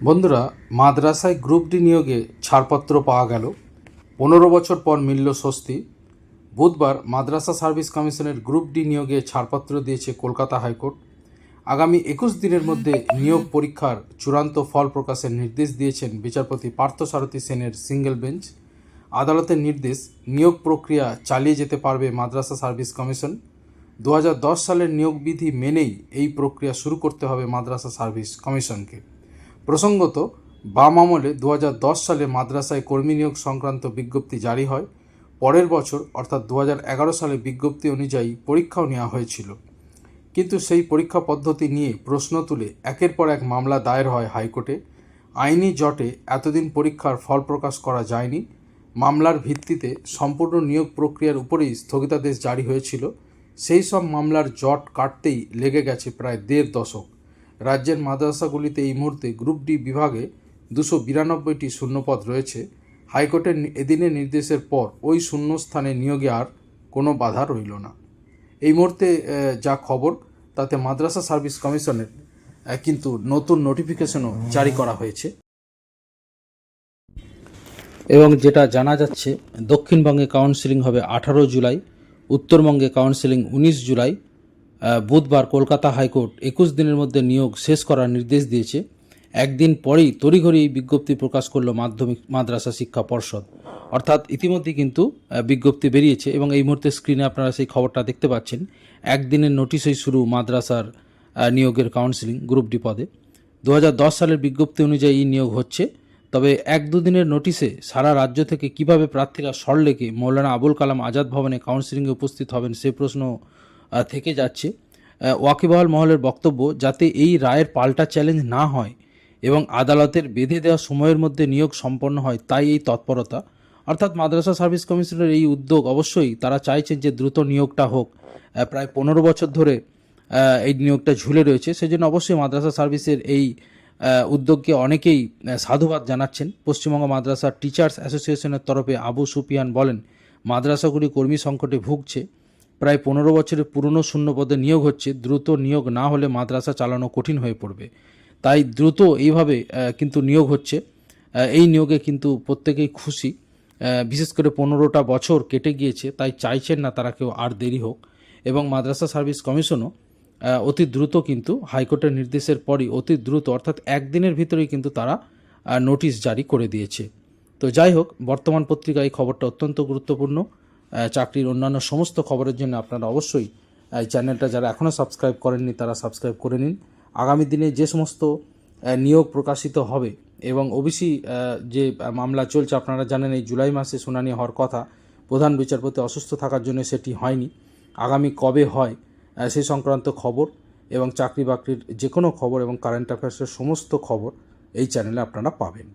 বন্ধুরা, মাদ্রাসায় group D নিয়োগে ছাড়পত্র পাওয়া গেল। পনেরো বছর পর মিলল স্বস্তি। বুধবার মাদ্রাসা সার্ভিস কমিশনের গ্রুপ ডি নিয়োগে ছাড়পত্র দিয়েছে কলকাতা হাইকোর্ট। আগামী একুশ দিনের মধ্যে নিয়োগ পরীক্ষার চূড়ান্ত ফল প্রকাশের নির্দেশ দিয়েছেন বিচারপতি পার্থসারথী সেনের সিঙ্গেল বেঞ্চ। আদালতের নির্দেশ, নিয়োগ প্রক্রিয়া চালিয়ে যেতে পারবে মাদ্রাসা সার্ভিস কমিশন। দু হাজার দশ সালের নিয়োগ বিধি মেনেই এই প্রক্রিয়া শুরু করতে হবে মাদ্রাসা সার্ভিস কমিশনকে। প্রসঙ্গত, বাম আমলে দু হাজার দশ সালে মাদ্রাসায় কর্মী নিয়োগ সংক্রান্ত বিজ্ঞপ্তি জারি হয়। পরের বছর, অর্থাৎ দু হাজার এগারো সালে বিজ্ঞপ্তি অনুযায়ী পরীক্ষাও নেওয়া হয়েছিল। কিন্তু সেই পরীক্ষা পদ্ধতি নিয়ে প্রশ্ন তুলে একের পর এক মামলা দায়ের হয় হাইকোর্টে। আইনি জটে এতদিন পরীক্ষার ফল প্রকাশ করা যায়নি। মামলার ভিত্তিতে সম্পূর্ণ নিয়োগ প্রক্রিয়ার উপরেই স্থগিতাদেশ জারি হয়েছিল। সেই সব মামলার জট কাটতেই লেগে গেছে প্রায় দেড় দশক। রাজ্যের মাদ্রাসাগুলিতে এই মুহূর্তে গ্রুপ ডি বিভাগে দুশো বিরানব্বইটি শূন্যপদ রয়েছে। হাইকোর্টের এদিনের নির্দেশের পর ওই শূন্যস্থানে নিয়োগে আর কোনো বাধা রইল না। এই মুহূর্তে যা খবর, তাতে মাদ্রাসা সার্ভিস কমিশনের কিন্তু নতুন নোটিফিকেশনও জারি করা হয়েছে। এবং যেটা জানা যাচ্ছে, দক্ষিণবঙ্গে কাউন্সিলিং হবে আঠারো জুলাই, উত্তরবঙ্গে কাউন্সিলিং উনিশ জুলাই বুধবার কলকাতা হাইকোর্ট একুশ দিনের মধ্যে নিয়োগ শেষ করার নির্দেশ দিয়েছে। একদিন পরেই তড়িঘড়ি বিজ্ঞপ্তি প্রকাশ করল মাধ্যমিক মাদ্রাসা শিক্ষা পর্ষদ। অর্থাৎ ইতিমধ্যে কিন্তু বিজ্ঞপ্তি বেরিয়েছে এবং এই মুহূর্তে স্ক্রিনে আপনারা সেই খবরটা দেখতে পাচ্ছেন। একদিনের নোটিশেই শুরু মাদ্রাসার নিয়োগের কাউন্সিলিং গ্রুপ ডি পদে। দু হাজার দশ সালের বিজ্ঞপ্তি অনুযায়ী এই নিয়োগ হচ্ছে। তবে এক দুদিনের নোটিশে সারা রাজ্য থেকে কীভাবে প্রার্থীরা সরলেকে মৌলানা আবুল কালাম আজাদ ভবনে কাউন্সিলিংয়ে উপস্থিত হবেন সে প্রশ্ন থেকে যাচ্ছে। ওয়াকিবহাল মহলের বক্তব্য, যাতে এই রায়ের পাল্টা চ্যালেঞ্জ না হয় এবং আদালতের বেঁধে দেওয়া সময়ের মধ্যে নিয়োগ সম্পন্ন হয়, তাই এই তৎপরতা। অর্থাৎ মাদ্রাসা সার্ভিস কমিশনের এই উদ্যোগ অবশ্যই তারা চাইছেন যে দ্রুত নিয়োগটা হোক। প্রায় পনেরো বছর ধরে এই নিয়োগটা ঝুলে রয়েছে। সেজন্য অবশ্যই মাদ্রাসা সার্ভিসের এই উদ্যোগকে অনেকেই সাধুবাদ জানাচ্ছেন। পশ্চিমবঙ্গ মাদ্রাসা টিচার্স অ্যাসোসিয়েশনের তরফে আবু সুপিয়ান বলেন, মাদ্রাসাগুলি কর্মী সংকটে ভুগছে। প্রায় পনেরো বছরের পুরনো শূন্য পদে নিয়োগ হচ্ছে, দ্রুত নিয়োগ না হলে মাদ্রাসা চালানো কঠিন হয়ে পড়বে। তাই দ্রুত এইভাবে কিন্তু নিয়োগ হচ্ছে। এই নিয়োগে কিন্তু প্রত্যেকেই খুশি। বিশেষ করে পনেরোটা বছর কেটে গিয়েছে, তাই চাইছেন না তারা কেউ আর দেরি হোক। এবং মাদ্রাসা সার্ভিস কমিশনও অতি দ্রুত কিন্তু হাইকোর্টের নির্দেশের পরই অতি দ্রুত, অর্থাৎ একদিনের ভিতরেই কিন্তু তারা নোটিশ জারি করে দিয়েছে। তো যাই হোক, বর্তমান পত্রিকায় এই খবরটা অত্যন্ত গুরুত্বপূর্ণ। চাকরির অন্যান্য সমস্ত খবরের জন্য আপনারা অবশ্যই এই চ্যানেলটা যারা এখনও সাবস্ক্রাইব করেননি, তারা সাবস্ক্রাইব করে নিন। আগামী দিনে যে সমস্ত নিয়োগ প্রকাশিত হবে এবং ওবিসি যে মামলা চলছে, আপনারা জানেন এই জুলাই মাসে শুনানি হওয়ার কথা, প্রধান বিচারপতি অসুস্থ থাকার জন্য সেটি হয়নি। আগামী কবে হয় সে সংক্রান্ত খবর এবং চাকরি বাকরির যে কোনো খবর এবং কারেন্ট অ্যাফেয়ার্সের সমস্ত খবর এই চ্যানেলে আপনারা পাবেন।